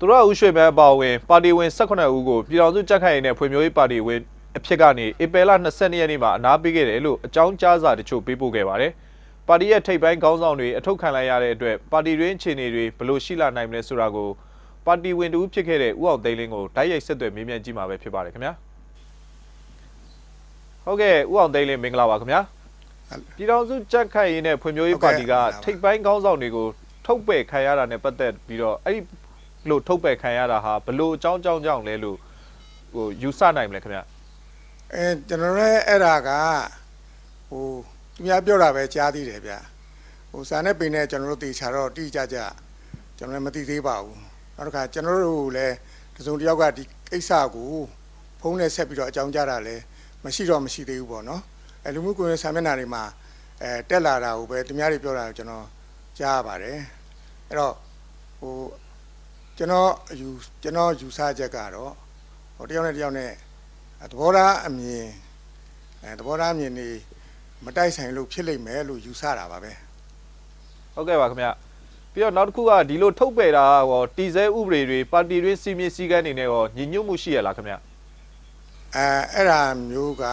သူရဦးရွှေမဲအပါအဝင်ပါတီဝင်18ဦးကိုပြည်တော်စုကြက်ခိုင်ရေးနဲ့ဖွံ့ဖြိုးရေးပါတီဝင်အဖြစ်ကနေဧပြီလ22ရက်နေ့မှာအနားပေးခဲ့တယ်လို့အကြောင်းကြားစာတချို့ပေးပို့ခဲ့ပါတယ်။ပါတီရဲ့ထိပ်ပိုင်းခေါင်းဆောင်တွေအထုပ်ခံလိုက်ရတဲ့အတွက်ပါတီတွင်းအခြေအနေတွေဘယ်လိုရှိလာနိုင်မလဲဆိုတာကိုပါတီဝင်တူဖြစ်ခဲ့တဲ့ဦးအောင်သိန်းလင်းကိုတိုက်ရိုက်ဆက်သွယ်မေးမြန်းကြည့်မှာပဲဖြစ်ပါတယ်ခင်ဗျာ။ဟုတ်ကဲ့ဦးအောင်သိန်းလင်းမင်္ဂလာပါခင်ဗျာ။ပြည်တော်စုကြက်ခိုင်ရေးနဲ့ဖွံ့ဖြိုးရေးပါတီကထိပ်ပိုင်းခေါင်းဆောင်တွေကိုထုတ်ပယ်ခံရတာနဲ့ပတ်သက်ပြီးတော့အဲ့ဒီ လို့ထုတ်ပယ်ခံရတာဟာဘလို့အကြောင်းကြောင်းကြောင့်လဲလို့ဟိုယူဆနိုင်မလဲခင်ဗျအဲကျွန်တော်လည်းအဲ့ဒါကဟိုသူများပြောတာပဲကြားသေးတယ်ဗျဟိုစာနဲ့ပင်နဲ့ကျွန်တော်တို့တေချာတော့တိကျကျကျွန်တော်လည်းမသိသေးပါဘူးနောက်တစ်ခါကျွန်တော်တို့လည်းတစုံတစ်ယောက်ကဒီကိစ္စကိုဖုန်းနဲ့ဆက်ပြီးတော့အကြောင်းကြားတာလည်းမရှိတော့မရှိသေးဘူးပေါ့နော်အဲလူမှုကွန်ရက်စာမျက်နှာတွေမှာအဲတက်လာတာကိုပဲသူများတွေပြောတာကိုကျွန်တော်ကြားရပါတယ်အဲ့တော့ဟို ကျွန်တော်အယူကျွန်တော်ယူဆချက်ကတော့ဟိုတယောက်နဲ့တယောက်နဲ့အဲသဘောထားအမြင်အဲသဘောထားအမြင်နေမတိုက်ဆိုင်လို့ဖြစ်လိမ့်မယ်လို့ယူဆတာပါပဲဟုတ်ကဲ့ပါခင်ဗျပြီးတော့နောက်တစ်ခုကဒီလိုထုတ်ပယ်တာဟောတီစဲဥပဒေတွေပါတီတွင်းစီမင်းစည်းကမ်းတွေနဲ့ဟောညီညွတ်မှုရှိရလားခင်ဗျအဲအဲ့ဒါမျိုးက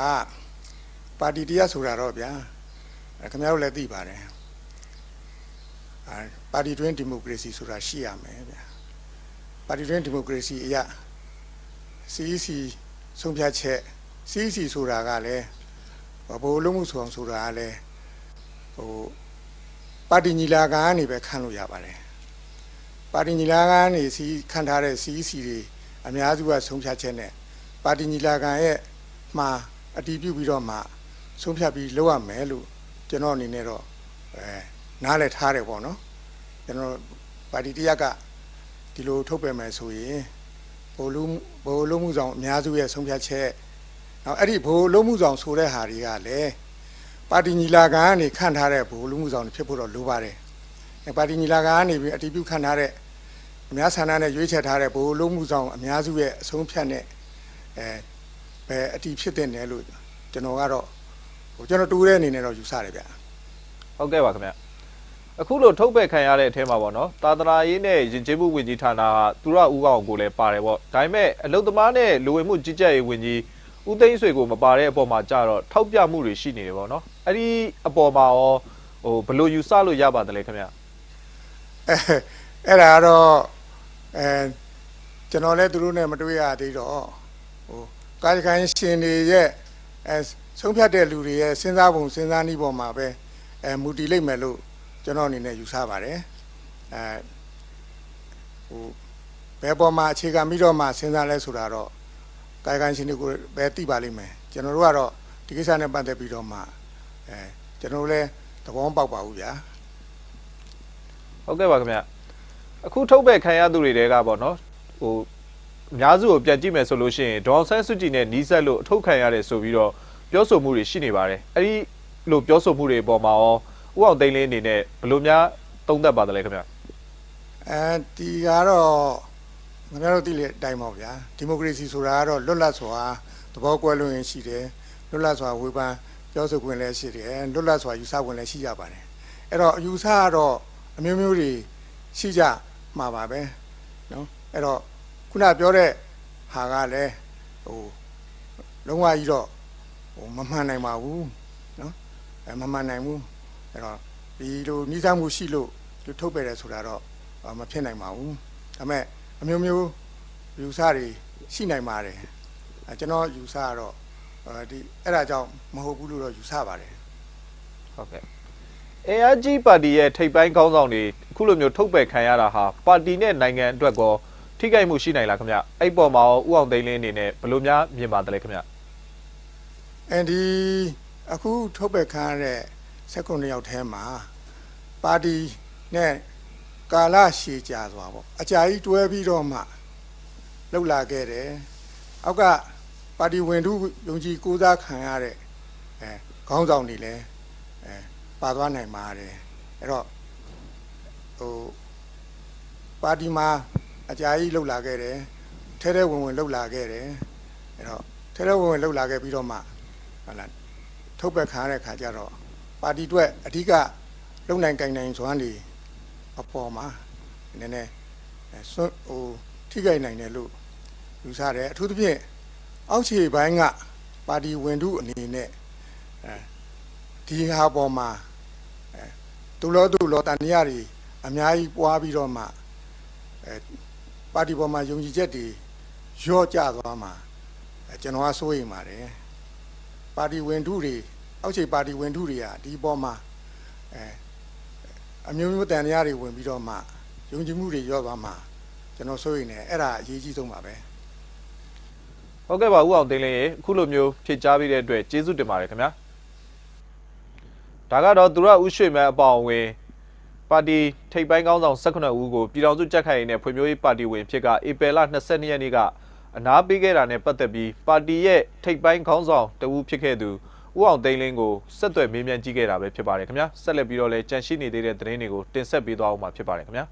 ပါတီတရားဆိုတာတော့ဗျာအဲခင်ဗျားတို့လည်းသိပါတယ်အဲပါတီတွင်းဒီမိုကရေစီဆိုတာရှိရမယ်ဗျာ ပါတီတွင်းဒီမိုကရေစီအရာ CEC ဆုံးဖြတ်ချက် CEC ဆိုတာကလည်းဘိုလ်လုံးမှုဆောင်ဆိုတာကလည်းဟိုပါတီညီလာခံကနေပဲခံလို့ရပါတယ်ပါတီညီလာခံကနေစီခံထားတဲ့ CEC တွေအများစုကဆုံးဖြတ်ချက်နဲ့ပါတီညီလာခံရဲ့မှာအတည်ပြုပြီးတော့မှဆုံးဖြတ်ပြီးလုပ်ရမယ်လို့ကျွန်တော်အနေနဲ့တော့အဲနားလည်ထားတယ်ပေါ့နော်ကျွန်တော်ပါတီတရက်က ဒီလိုထုတ်ပြန်မယ်ဆိုရင်ဘိုလ်လုံးဘိုလ်လုံးမှုဆောင်အများစုရဲ့ဆုံးဖြတ်ချက်နောက်အဲ့ဒီဘိုလ်လုံးမှုဆောင်ဆိုတဲ့ဟာတွေကလည်းပါတီညီလာခံကနေခန့်ထားတဲ့ဘိုလ်လုံးမှုဆောင်တွေဖြစ်ဖို့တော့လိုပါတယ်အဲပါတီညီလာခံကနေပြီးအတည်ပြုခန့်ထားတဲ့အများဆန္ဒနဲ့ရွေးချယ်ထားတဲ့ဘိုလ်လုံးမှုဆောင်အများစုရဲ့အဆုံးဖြတ်နဲ့အဲပဲအတည်ဖြစ်တဲ့နယ်လို့ကျွန်တော်ကတော့ဟိုကျွန်တော်တူတဲ့အနေနဲ့တော့ယူဆတယ်ဗျဟုတ်ကဲ့ပါခင်ဗျ အခုလိုထုတ်ပယ်ခံရတဲ့အထဲမှာပေါ့နော်သာသနာရေးနဲ့ယဉ်ကျေးမှုဝန်ကြီးဌာနကသူရဦးကောင်ကိုလည်းပါတယ်ပေါ့ဒါပေမဲ့အလုတ်သမားနဲ့လူဝင်မှုကြီးကြပ်ရေးဝန်ကြီးဦးသိန်းဆွေကိုမပါတဲ့အပေါ်မှာကြတော့ထောက်ပြမှုတွေရှိနေတယ်ပေါ့နော်အဲ့ဒီအပေါ်မှာရောဟိုဘယ်လိုယူဆလို့ရပါသလဲခင်ဗျအဲအဲ့ဒါကတော့အဲကျွန်တော်လည်းသူတို့နဲ့မတွေ့ရသေးတော့ဟိုကာယကံရှင်တွေရဲ့အဲဆုံးဖြတ်တဲ့လူတွေရဲ့စဉ်းစားပုံစဉ်းစားနည်းပေါ်မှာပဲအဲမူတည်လိမ့်မယ်လို့ ကျွန်တော်အနေနဲ့ယူဆပါတယ်အဲဟိုဘယ်ပေါ်မှာအခြေခံပြီးတော့မှစဉ်းစားလဲဆိုတာတော့ကာယကံရှင်တွေကိုပဲသိပါလိမ့်မယ်ကျွန်တော်တို့ကတော့ဒီကိစ္စနဲ့ပတ်သက်ပြီးတော့မှအဲကျွန်တော်တို့လည်းသဘောမပေါက်ပါဘူးဗျာဟုတ်ကဲ့ပါခင်ဗျအခုထုတ်ပယ်ခံရသူတွေတဲကပေါ့နော်ဟိုအများစုကိုပြန်ကြည့်မယ်ဆိုလို့ရှိရင်ဒေါ်ဆန်းစုကြည်နဲ့နီးစပ်လို့အထုတ်ခံရတယ်ဆိုပြီးတော့ပြောဆိုမှုတွေရှိနေပါတယ်အဲ့ဒီလိုပြောဆိုမှုတွေအပေါ်မှာရော ဥအောင်သိန်းလင်းအနေနဲ့ဘယ်လိုများသုံးသပ်ပါသလဲခင်ဗျအဲဒီကတော့ငါတို့သိလေအတိုင်းပါဗျာဒီမိုကရေစီဆိုတာကတော့လွတ်လပ်စွာသဘောကွဲလွန်ရင်ရှိတယ်လွတ်လပ်စွာဝေဖန်ပြောဆိုခွင့်လည်းရှိတယ်လွတ်လပ်စွာယူဆခွင့်လည်းရှိကြပါတယ်အဲ့တော့အယူဆကတော့အမျိုးမျိုးတွေရှိကြမှာပါပဲနော်အဲ့တော့ခုနပြောတဲ့ဟာကလည်းဟိုလုံးဝကြီးတော့ဟိုမမှန်နိုင်ပါဘူးနော်အဲမမှန်နိုင်ဘူး အဲ့တော့ဒီလိုနှိစမှုရှိလို့ဒီထုတ်ပယ်တယ်ဆိုတာတော့အာမဖြစ်နိုင်ပါဘူးဒါပေမဲ့အမျိုးမျိုးယူဆတွေရှိနိုင်ပါတယ်အဲကျွန်တော်ယူဆကတော့အဲဒီအဲ့ဒါကြောင့်မဟုတ်ဘူးလို့တော့ယူဆပါတယ်ဟုတ်ကဲ့ ARG ပါတီရဲ့ထိပ်ပိုင်းခေါင်းဆောင်တွေအခုလိုမျိုးထုတ်ပယ်ခံရတာဟာပါတီနဲ့နိုင်ငံအတွက်ကောထိခိုက်မှုရှိနိုင်လားခင်ဗျအဲ့ပေါ်မှာရောဥအောင်သိန်းလင်းအနေနဲ့ဘယ်လိုများမြင်ပါသလဲခင်ဗျအဲဒီအခုထုတ်ပယ်ခံရတဲ့ 16ယောက်ထဲမှာပါတီနဲ့ကာလရှည်ကြာသွားပေါ့အကြာကြီးတွဲပြီးတော့မှလှုပ်လာခဲ့တယ်အောက်ကပါတီဝင်ထုယုံကြည်ကိုးစားခံရတဲ့အဲခေါင်းဆောင်တွေလည်းအဲပါသွားနိုင်ပါတယ်အဲ့တော့ဟိုပါတီမှာအကြာကြီးလှုပ်လာခဲ့တယ်ထဲထဲဝင်ဝင်လှုပ်လာခဲ့တယ်အဲ့တော့ထဲထဲဝင်ဝင်လှုပ်လာခဲ့ပြီးတော့မှဟုတ်လားထုတ်ပက်ခံရတဲ့ခါကျတော့ ပါတီအတွက်အဓိကလုံနိုင်ကင်နိုင်စွမ်းတွေအပေါ်မှာနည်းနည်းအဲစွန့်ဟိုထိခိုက်နိုင်တယ်လို့ယူဆတယ်အထူးသဖြင့်အောက်ခြေပိုင်းကပါတီဝင်ထုအနေနဲ့အဲဒီဟာပေါ်မှာအဲဒုလောဒုလောတန်ရတွေအများကြီးပွားပြီးတော့မှအဲပါတီပေါ်မှာယုံကြည်ချက်တွေရော့ကျသွားမှာအဲကျွန်တော်ကစိုးရိမ်ပါတယ်ပါတီဝင်ထုတွေ အောက်ခြေပါတီဝင်ထုတွေကဒီပေါ်မှာအဲအမျိုးမျိုးတန်ရတွေဝင်ပြီးတော့မှယုံကြည်မှုတွေရော့သွားမှာကျွန်တော်စိုးရိမ်နေအဲ့ဒါအရေးကြီးဆုံးပါပဲဟုတ်ကဲ့ပါဦးအောင်သိန်းလင်းရေအခုလိုမျိုးဖြည့်ချပေးတဲ့အတွက်ကျေးဇူးတင်ပါတယ်ခင်ဗျာဒါကတော့သူရဦးရွှေမန်းအပေါအဝင်ပါတီထိပ်ပိုင်းကောင်းဆောင်18ဦးကိုပြည်တော်စုကြက်ခိုင်ရေးနဲ့ဖွံ့ဖြိုးရေးပါတီဝင်ဖြစ်ကဧပြီလ22ရက်နေ့ကအနားပေးခဲ့တာနဲ့ပတ်သက်ပြီးပါတီရဲ့ထိပ်ပိုင်းခေါင်းဆောင်တဦးဖြစ်ခဲ့သူ ဦးအောင်သိန်းလင်းကိုဆက်သွယ်မေးမြန်းကြည့်ခဲ့တာပဲဖြစ်ပါတယ်ခင်ဗျာဆက်လက်ပြီးတော့လည်းကြန့်ရှိနေသေးတဲ့သတင်းတွေကိုတင်ဆက်ပေးသွားအောင်မှာဖြစ်ပါတယ်ခင်ဗျာ